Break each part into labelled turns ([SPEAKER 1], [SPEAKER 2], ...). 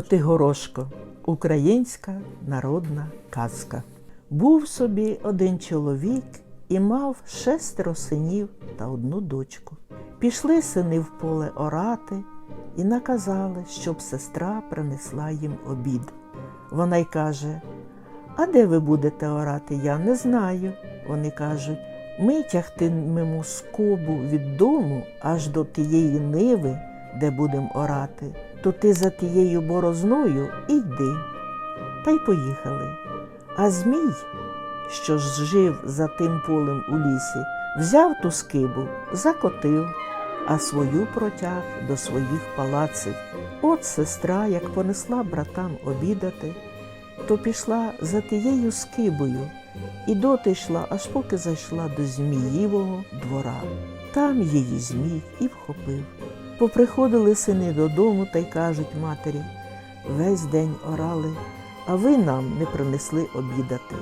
[SPEAKER 1] Котигорошко українська народна казка. Був собі один чоловік і мав шестеро синів та одну дочку. Пішли сини в поле орати і наказали, щоб сестра принесла їм обід. Вона й каже: А де ви будете орати? Я не знаю. Вони кажуть, ми тягтимемо скобу від дому аж до тієї ниви, де будемо орати, то ти за тією борозною і йди. Та й поїхали. А Змій, що ж жив за тим полем у лісі, взяв ту скибу, закотив, а свою протяг до своїх палаців. От сестра, як понесла братам обідати, то пішла за тією скибою і доти йшла, аж поки зайшла до Зміївого двора. Там її Змій і вхопив. Поприходили сини додому та й кажуть матері, весь день орали, а ви нам не принесли обідати.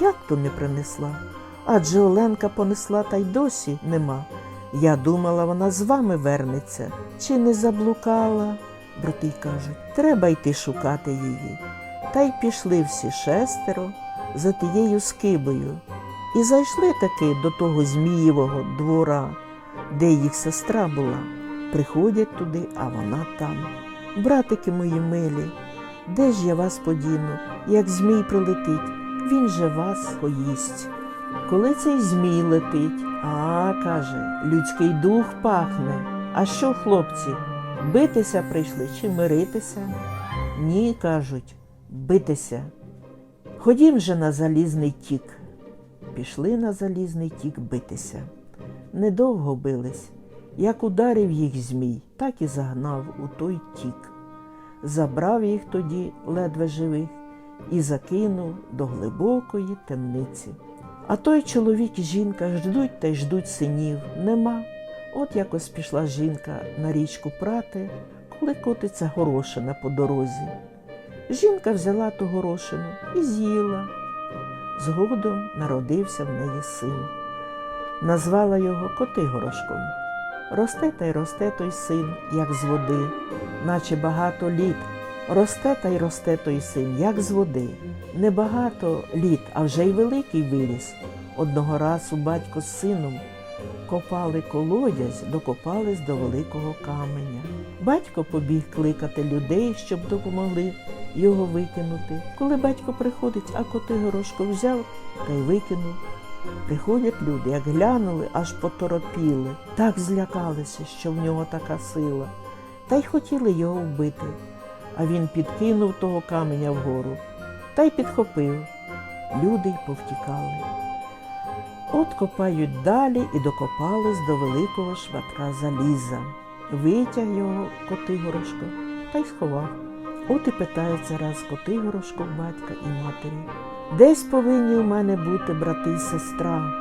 [SPEAKER 1] Як то не принесла? Адже Оленка понесла та й досі нема. Я думала, вона з вами вернеться. Чи не заблукала? Брати кажуть, треба йти шукати її. Та й пішли всі шестеро за тією скибою. І зайшли таки до того Змієвого двора, де їх сестра була. Приходять туди, а вона там. Братики мої милі, де ж я вас подіну, як Змій прилетить, він же вас поїсть. Коли цей Змій летить, а каже, людський дух пахне. А що, хлопці, битися прийшли чи миритися? Ні, кажуть, битися. Ходім же на залізний тік. Пішли на залізний тік битися. Недовго бились. Як ударив їх Змій, так і загнав у той тік. Забрав їх тоді, ледве живих, і закинув до глибокої темниці. А той чоловік і жінка ждуть та й ждуть синів, нема. От якось пішла жінка на річку прати, коли котиться горошина по дорозі. Жінка взяла ту горошину і з'їла. Згодом народився в неї син. Назвала його Котигорошком. Росте та й росте той син, як з води, наче багато літ. Росте та й росте той син, як з води. Небагато літ, а вже й великий виріс. Одного разу батько з сином копали колодязь, докопались до великого каменя. Батько побіг кликати людей, щоб допомогли його викинути. Коли батько приходить, а Котигорошко взяв та й викинув. Приходять люди, як глянули, аж поторопіли, так злякалися, що в нього така сила, та й хотіли його вбити. А він підкинув того каменя вгору та й підхопив. Люди й повтікали. От копають далі і докопались до великого шматка заліза. Витяг його Котигорошко та й сховав. От і питається раз Котигорошко батька і матері. Десь повинні у мене бути брати й сестра.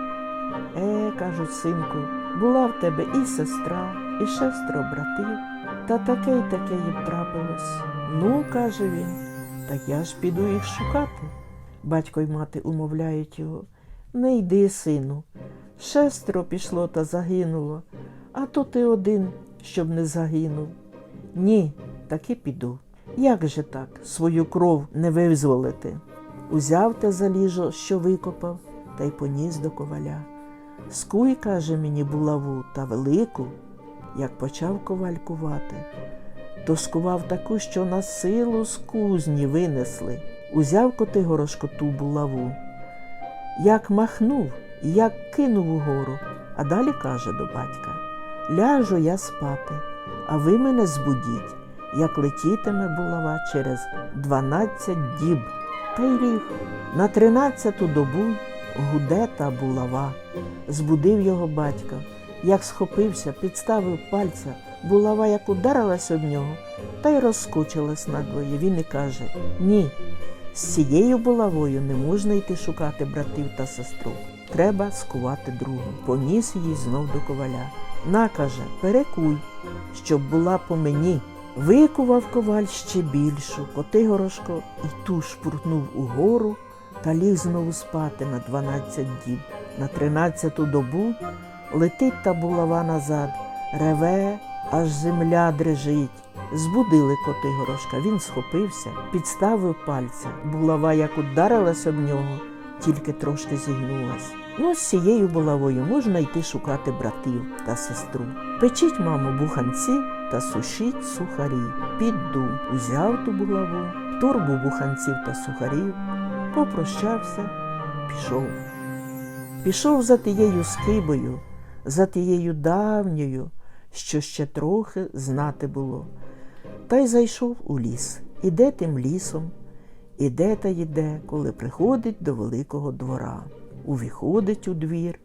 [SPEAKER 1] Е, кажуть, синку, була в тебе і сестра, і шестеро братів, та таке й таке їм трапилось. Ну, каже він, так я ж піду їх шукати. Батько й мати умовляють його. Не йди, сину. Шестеро пішло та загинуло, а то ти один, щоб не загинув. Ні, таки піду. Як же так, свою кров не визволити? Узяв те заліжо, що викопав, та й поніс до коваля. Скуй, каже мені, булаву та велику, як почав коваль кувати, то скував таку, що на силу з кузні винесли. Узяв Котигорошко ту булаву, як махнув, як кинув угору, а далі каже до батька Ляжу я спати, а ви мене збудіть, як летітиме булава через дванадцять діб. Та й ріг. На тринадцяту добу гуде та булава. Збудив його батько. Як схопився, підставив пальця, булава як ударилась об нього, та й розскочилась надвоє. Він і каже Ні, з цією булавою не можна йти шукати братів та сестру. Треба скувати другу. Поніс її знов до коваля. На, каже, перекуй, щоб була по мені. Викував коваль ще більшу, Котигорошко і ту шпуртнув угору та ліг знову спати на дванадцять діб. На тринадцяту добу летить та булава назад, реве, аж земля дрижить. Збудили Котигорошка, він схопився, підставив пальця. Булава як ударилась об нього, тільки трошки зігнулась. Ну, з цією булавою можна йти шукати братів та сестру. Печіть, мамо, буханці та сушіть сухарі. Піду, узяв ту булаву, торбу буханців та сухарів, попрощався, пішов. Пішов за тією скибою, за тією давньою, що ще трохи знати було. Та й зайшов у ліс. Іде тим лісом, іде та йде, коли приходить до великого двора. Увіходить у двір,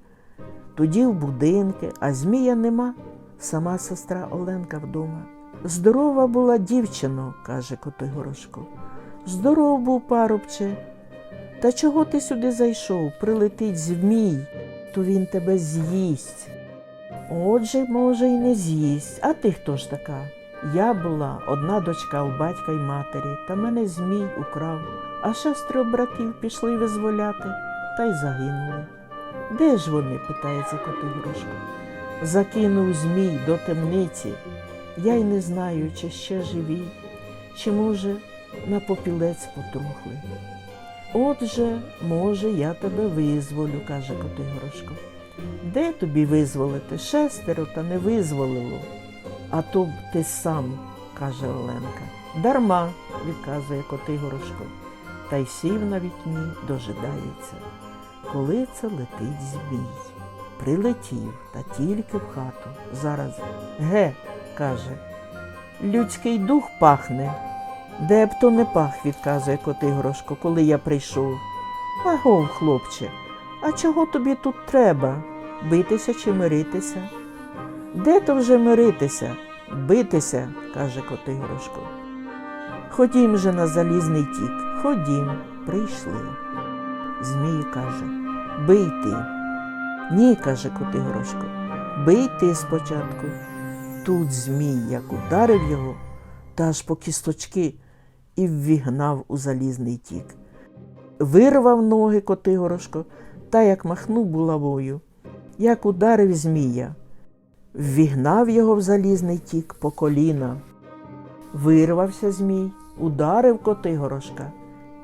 [SPEAKER 1] тоді в будинки, а змія нема, сама сестра Оленка вдома. Здорова була дівчино, каже Котигорошко. Здоров був парубче. Та чого ти сюди зайшов? Прилетить змій, то він тебе з'їсть. Отже, може, й не з'їсть. А ти хто ж така? Я була одна дочка у батька й матері, та мене змій украв, а шестеро братів пішли визволяти та й загинули. Де ж вони? питається Котигорошко. Закинув змій до темниці. Я й не знаю, чи ще живі, чи, може, на попілець потрухли. Отже, може, я тебе визволю, каже Котигорошко. Де тобі визволити? Шестеро та не визволило. А то б ти сам, каже Оленка. Дарма, відказує Котигорошко, та й сів на вікні, дожидається. Коли це летить змій. Прилетів та тільки в хату. Зараз ге, каже, людський дух пахне. Де б то не пах, відказує Котигорошко, коли я прийшов. Агов, хлопче, а чого тобі тут треба? Битися чи миритися? Де то вже миритися? Битися, каже Котигорошко. Ходім же на залізний тік, ходім, прийшли. Змій каже, бий ти. Ні, каже Котигорошко, бий ти спочатку. Тут Змій як ударив його, та аж по кісточки і ввігнав у залізний тік. Вирвав ноги Котигорошко та як махнув булавою, як ударив Змія, ввігнав його в залізний тік по коліна. Вирвався Змій, ударив Котигорошка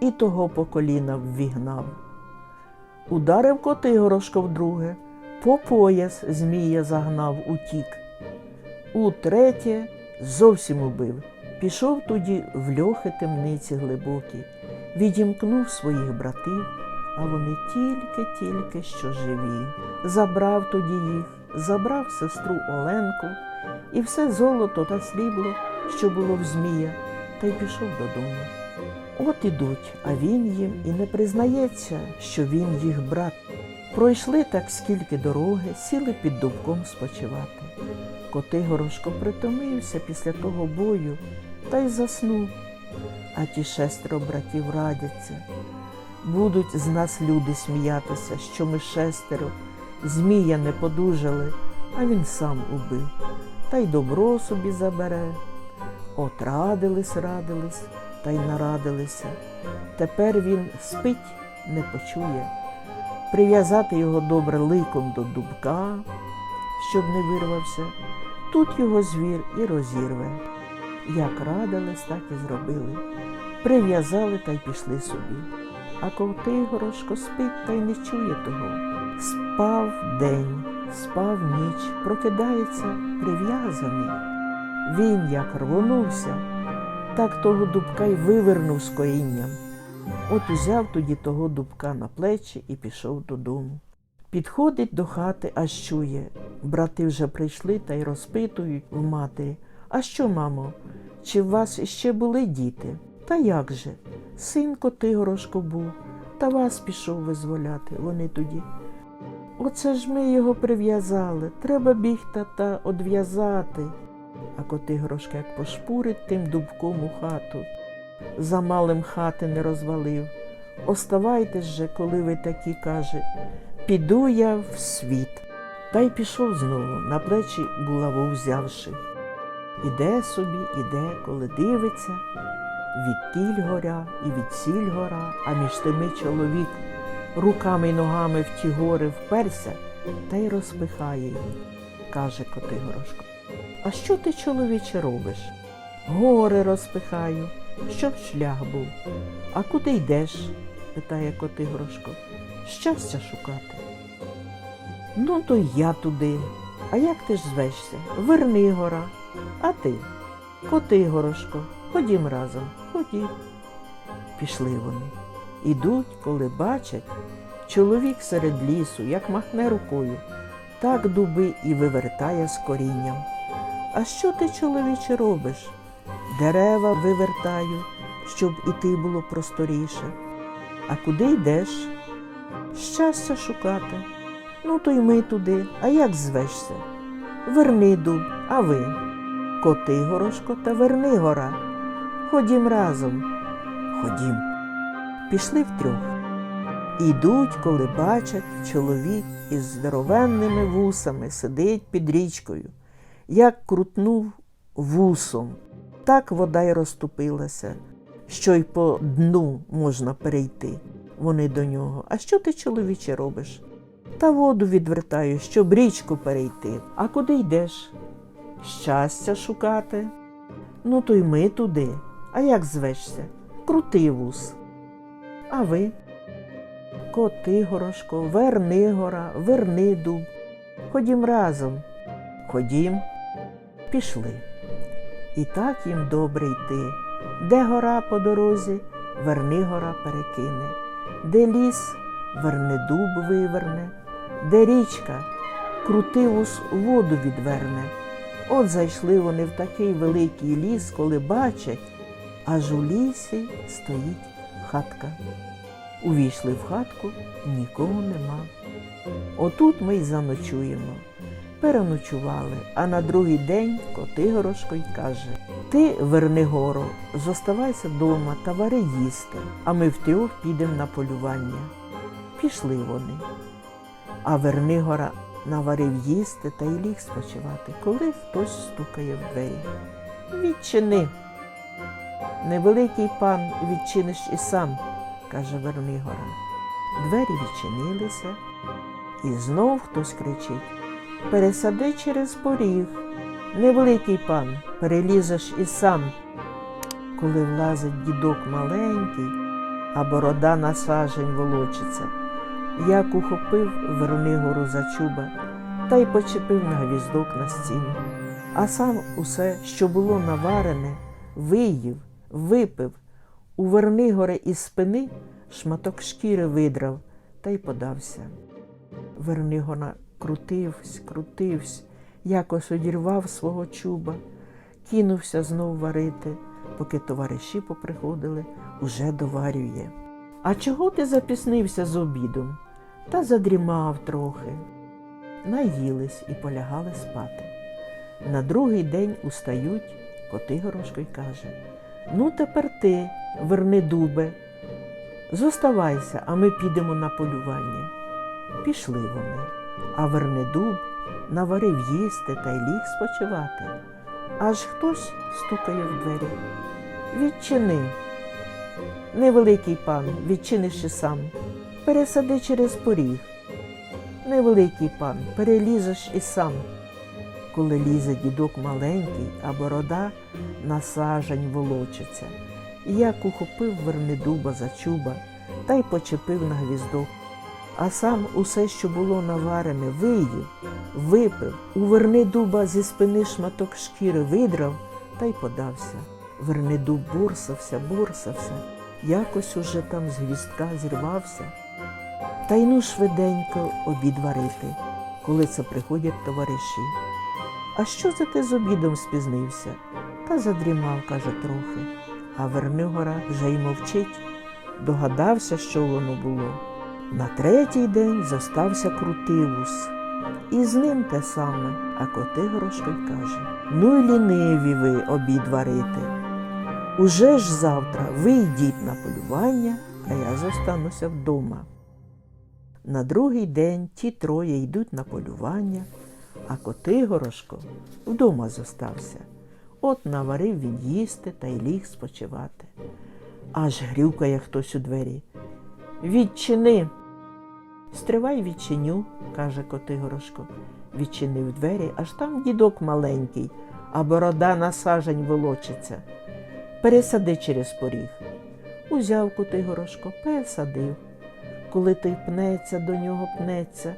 [SPEAKER 1] і того по коліна ввігнав. Ударив Котигорошко вдруге, по пояс Змія загнав утік. Утретє зовсім убив. Пішов тоді в льохи темниці глибокі, відімкнув своїх братів, а вони тільки-тільки що живі. Забрав тоді їх, забрав сестру Оленку і все золото та срібло, що було в Змія, та й пішов додому. От ідуть, а він їм і не признається, що він їх брат. Пройшли так скільки дороги, сіли під дубком спочивати. Котигорошко притомився після того бою та й заснув. А ті шестеро братів радяться. Будуть з нас люди сміятися, що ми шестеро, змія не подужали, а він сам убив. Та й добро собі забере. От радились, радились, та й нарадилися. Тепер він спить, не почує. Прив'язати його добре ликом до дубка, щоб не вирвався. Тут його звір і розірве. Як радились, так і зробили. Прив'язали та й пішли собі. А Ковтигорошко спить та й не чує того. Спав день, спав ніч, прокидається прив'язаний. Він як рвонувся, так того дубка й вивернув з корінням. От узяв тоді того дубка на плечі і пішов додому. Підходить до хати, аж чує. Брати вже прийшли та й розпитують в матері. А що, мамо, чи в вас іще були діти? Та як же? Син Котигорошко був, та вас пішов визволяти. Вони тоді. Оце ж ми його прив'язали. Треба бігти та одв'язати. А Котигорошка як пошпурить тим дубком у хату. За малим хати не розвалив. Оставайтесь же, коли ви такі каже, піду я в світ. Та й пішов знову, на плечі булаву взявши. Іде собі, іде, коли дивиться, від тіль горя і від сіль гора, а між тими чоловік руками й ногами в ті гори вперся та й розпихає їх, каже Котигорошко. А що ти, чоловіче, робиш? гори розпихаю, щоб шлях був. А куди йдеш? питає Котигорошко. Щастя шукати. Ну, то я туди. А як ти ж звешся? Вернигора. А ти? Котигорошко. Ходім разом. Ходім. Пішли вони. Ідуть, коли бачать, чоловік серед лісу, як махне рукою, так дуби і вивертає з корінням. А що ти, чоловіче, робиш? Дерева вивертаю, щоб іти було просторіше. А куди йдеш? Щастя шукати. Ну, то й ми туди, а як звешся? Верни дуб, а ви? Коти горошко та верни гора. Ходім разом. Ходім. Пішли втрьох. Ідуть, коли бачать, чоловік із здоровенними вусами сидить під річкою. Як крутнув вусом, так вода й розступилася, що й по дну можна перейти. Вони до нього. А що ти, чоловіче, робиш? Та воду відвертаю, щоб річку перейти. А куди йдеш? Щастя шукати. Ну, то й ми туди. А як звешся? Крутий вус. А ви? Коти горошко, верни гора, верни дуб. Ходім разом. Ходім. Пішли. І так їм добре йти. Де гора по дорозі, верни гора перекине, де ліс, верни дуб виверне, де річка, крутивус воду відверне. От зайшли вони в такий великий ліс, коли бачать, аж у лісі стоїть хатка. Увійшли в хатку, нікого нема. Отут ми й заночуємо. Переночували, а на другий день Котигорошко й каже: Ти, Вернигоро, зоставайся вдома та вари їсти, а ми втрьох підемо на полювання. Пішли вони. А Вернигора наварив їсти та й ліг спочивати, коли хтось стукає в двері. Відчини. Невеликий пан відчиниш і сам, каже Вернигора. Двері відчинилися, і знов хтось кричить пересади через поріг. Невеликий пан, перелізеш і сам. Коли влазить дідок маленький, а борода на сажень волочиться, як ухопив Вернигору за чуба та й почепив на гвіздок на стіну. А сам усе, що було наварене, виїв, випив, у Вернигоре із спини шматок шкіри видрав та й подався. Вернигора крутився, крутився, якось одірвав свого чуба, кинувся знов варити, поки товариші поприходили, уже доварює. А чого ти запіснився з обідом? Та задрімав трохи. Наїлись і полягали спати. На другий день устають, коти горошко й каже Ну, тепер ти, верни дубе, зоставайся, а ми підемо на полювання. Пішли вони, а Вернедуб наварив їсти та й ліг спочивати. Аж хтось стукає в двері. Відчини. Невеликий пан, відчиниш і сам. Пересади через поріг. Невеликий пан, перелізеш і сам. Коли лізе дідок маленький, а борода на сажень волочиться. Як ухопив Вернедуба за чуба та й почепив на гвіздок а сам усе, що було наварене, виїв, випив, у Вернидуба зі спини шматок шкіри видрав та й подався. Вернидуб бурсався, бурсався, якось уже там з гвіздка зірвався. Та й ну швиденько обід варити, коли це приходять товариші. А що це ти з обідом спізнився? Та задрімав, каже, трохи. А Вернигора вже й мовчить, догадався, що воно було. На третій день зостався крутивус. І з ним те саме, а Котигорошко й каже Ну й ліниві ви обід варити. Уже ж завтра ви йдіть на полювання, а я зостануся вдома. На другий день ті троє йдуть на полювання, а Котигорошко вдома зостався. От наварив він їсти та й ліг спочивати. Аж грюкає хтось у двері. Відчини. Стривай відчиню, каже Котигорошко. Відчинив двері, аж там дідок маленький, а борода на сажень волочиться. Пересади через поріг. Узяв Котигорошко, пересадив. Коли той пнеться, до нього пнеться.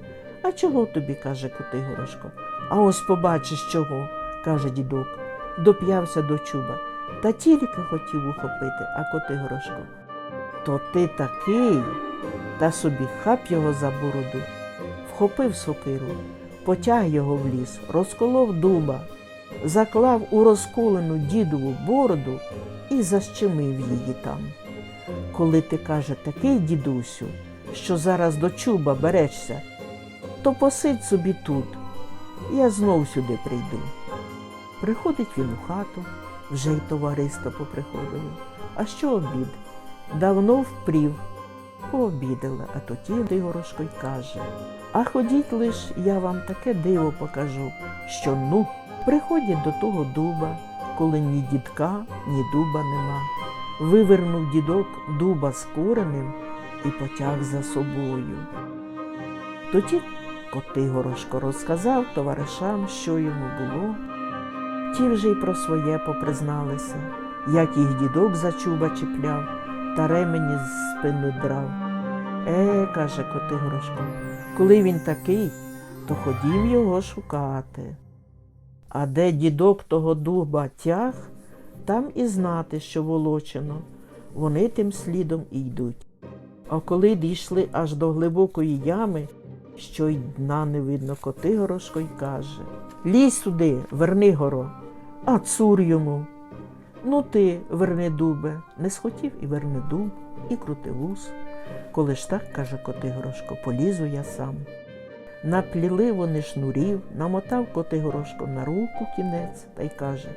[SPEAKER 1] А чого тобі, каже Котигорошко? А ось побачиш чого, каже дідок. Доп'явся до чуба. Та тільки хотів ухопити, а Котигорошко. То ти такий, та собі хап його за бороду, вхопив сокиру, потяг його в ліс, розколов дуба, заклав у розколену дідову бороду і защемив її там. Коли ти каже такий дідусю, що зараз до чуба берешся, то посидь собі тут, я знов сюди прийду. Приходить він у хату, вже й товариство поприходило. А що обід? Давно впрів. Пообідали, а тоді Дигорошко й каже. А ходіть лиш, я вам таке диво покажу, що ну, приходять до того дуба, коли ні дідка, ні дуба нема. Вивернув дідок дуба з коренем і потяг за собою. Тоді Котигорошко розказав товаришам, що йому було. Ті вже й про своє попризналися, як їх дідок за чуба чіпляв та ремені з спину драв. Е, каже Котигорошко, коли він такий, то ходім його шукати. А де дідок того дуба тяг, там і знати, що волочено, вони тим слідом і йдуть. А коли дійшли аж до глибокої ями, що й дна не видно, Котигорошко й каже Лізь сюди, верни горо, а цур йому. Ну ти, верни дубе, не схотів і верни дуб, і крути вус. Коли ж так, каже Котигорошко, полізу я сам. Напліли вони шнурів, намотав Котигорошко на руку кінець та й каже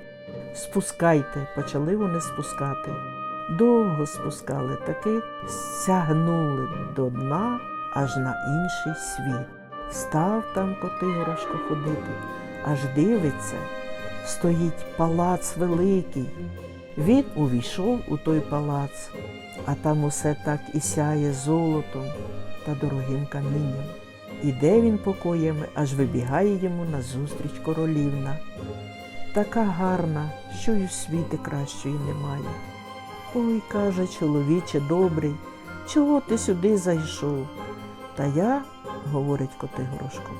[SPEAKER 1] Спускайте, почали вони спускати. Довго спускали, таки сягнули до дна аж на інший світ. Став там Котигорошко ходити, аж дивиться, стоїть палац великий. Він увійшов у той палац, а там усе так і сяє золотом та дорогим камінням. Іде він покоями, аж вибігає йому назустріч королівна. Така гарна, що й у світі кращої немає. Ой, каже чоловіче добрий, чого ти сюди зайшов? Та я, говорить Котигорошко,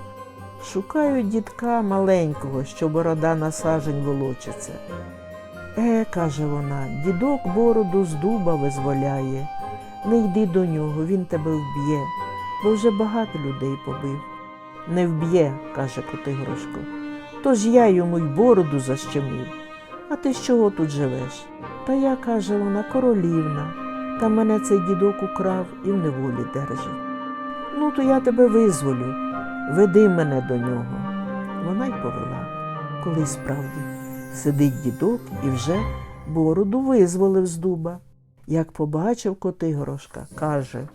[SPEAKER 1] шукаю дітка маленького, що борода на сажень волочиться. Е, каже вона, дідок бороду з дуба визволяє. Не йди до нього, він тебе вб'є, бо вже багато людей побив. Не вб'є, каже Котигорошко. Тож я йому й бороду защемив. А ти з чого тут живеш? Та я, каже вона, королівна, та мене цей дідок украв і в неволі держить. Ну, то я тебе визволю, веди мене до нього. Вона й повела, коли справді сидить дідок і вже бороду визволив з дуба. Як побачив Котигорошка, каже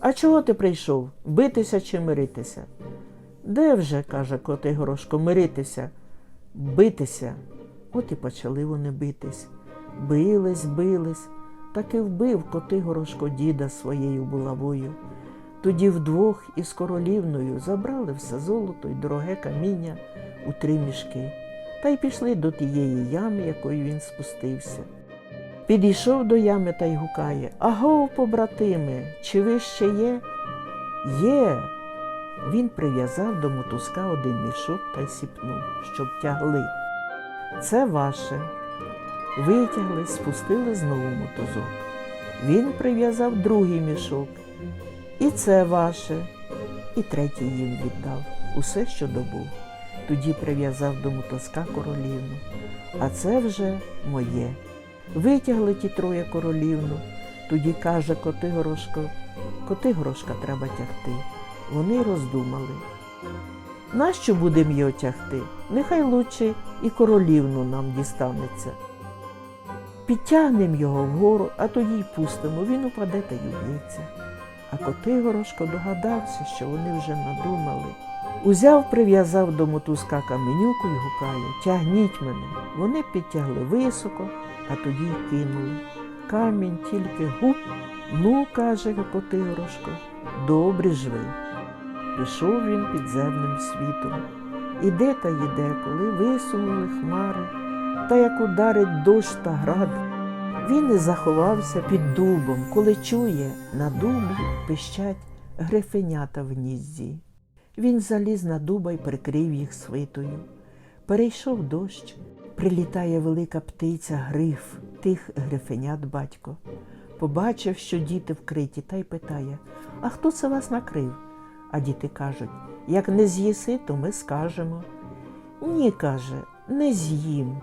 [SPEAKER 1] А чого ти прийшов? Битися чи миритися? Де вже, каже Котигорошко, миритися, битися. От і почали вони битись. Бились, бились, так і вбив Котигорошко діда своєю булавою. Тоді вдвох із королівною забрали все золото й дороге каміння у три мішки та й пішли до тієї ями, якою він спустився. Підійшов до ями та й гукає Агов, побратиме, чи ви ще є? Є. Він прив'язав до мотузка один мішок та й сіпнув, щоб тягли. Це ваше. Витягли, спустили знову мотузок. Він прив'язав другий мішок. І це ваше. І третій їм віддав усе, що добув. Тоді прив'язав до мотузка королівну. А це вже моє. Витягли ті троє королівну. Тоді каже Котигорошко, Котигорошка треба тягти. Вони роздумали. Нащо будемо його тягти? Нехай лучше і королівну нам дістанеться. Підтягнемо його вгору, а тоді й пустимо, він упаде та й А Котигорошко догадався, що вони вже надумали. Узяв, прив'язав до мотузка каменюку й гукає Тягніть мене. Вони підтягли високо, а тоді й кинули. Камінь тільки гуп. Ну, каже Котигорошко, добрі ж ви. Пішов він підземним світом. Іде та йде, коли висунули хмари, та як ударить дощ та град. Він і заховався під дубом, коли чує, на дубі пищать грифенята в гнізді. Він заліз на дуба й прикрив їх свитою. Перейшов дощ, прилітає велика птиця, гриф, тих грифенят батько. Побачив, що діти вкриті, та й питає: А хто це вас накрив? А діти кажуть: як не з'їси, то ми скажемо. Ні, каже, не з'їм.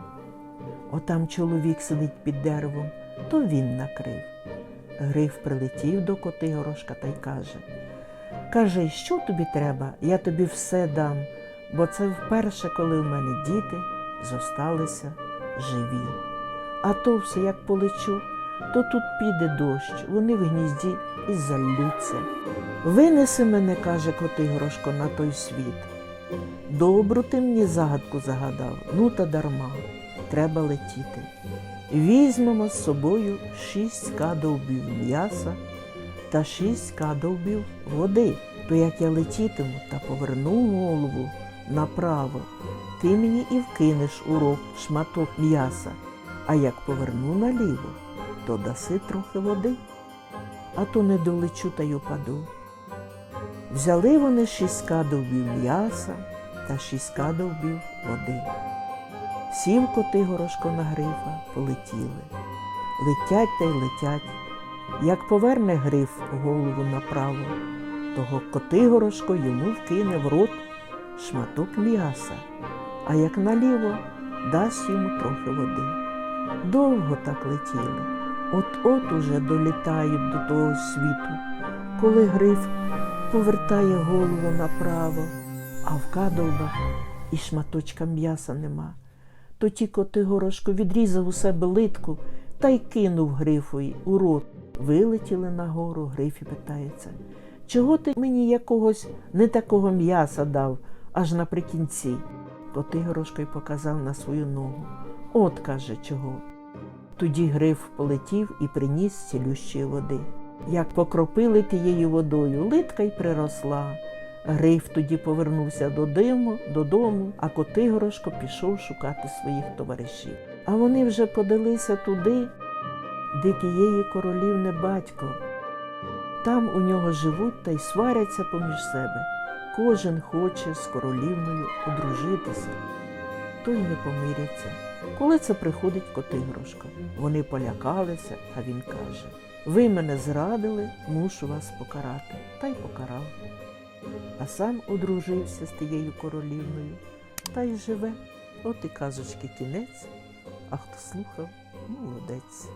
[SPEAKER 1] Отам чоловік сидить під деревом, то він накрив. Гриф прилетів до Котигорошка та й каже: Кажи, що тобі треба, я тобі все дам, бо це вперше, коли в мене діти зосталися живі. А то все як полечу, то тут піде дощ, вони в гнізді і залються. Винеси мене, каже Котигорошко, на той світ. Добру ти мені загадку загадав, ну та дарма, треба летіти. Візьмемо з собою шість кадовбів м'яса та шість кадовбів води. То як я летітиму та поверну голову направо, ти мені і вкинеш у рот шматок м'яса, а як поверну наліво, то даси трохи води, а то не долечу та й упаду. Взяли вони шість кадовбів м'яса та шість кадовбів води. Сів коти горошко на грифа, полетіли. Летять та й летять. Як поверне гриф голову направо, того коти горошко йому вкине в рот шматок м'яса, а як наліво дасть йому трохи води. Довго так летіли, от-от уже долітають до того світу, коли гриф повертає голову направо, а в кадовбах і шматочка м'яса нема. Тоді коти горошко відрізав у себе литку та й кинув грифові у рот. Вилетіли нагору, гриф і питається, чого ти мені якогось не такого м'яса дав аж наприкінці? Коти горошко й показав на свою ногу. От каже чого. Тоді гриф полетів і приніс цілющої води. Як покропили тією водою, литка й приросла. Гриф тоді повернувся додому, додому, а Котигорошко пішов шукати своїх товаришів. А вони вже подалися туди, де тієї королівни батько. Там у нього живуть та й сваряться поміж себе. Кожен хоче з королівною одружитися, то й не помиряться. Коли це приходить Котигорошко, вони полякалися, а він каже: Ви мене зрадили, мушу вас покарати. Та й покарав а сам одружився з тією королівною та й живе. От і казочки кінець, а хто слухав, молодець.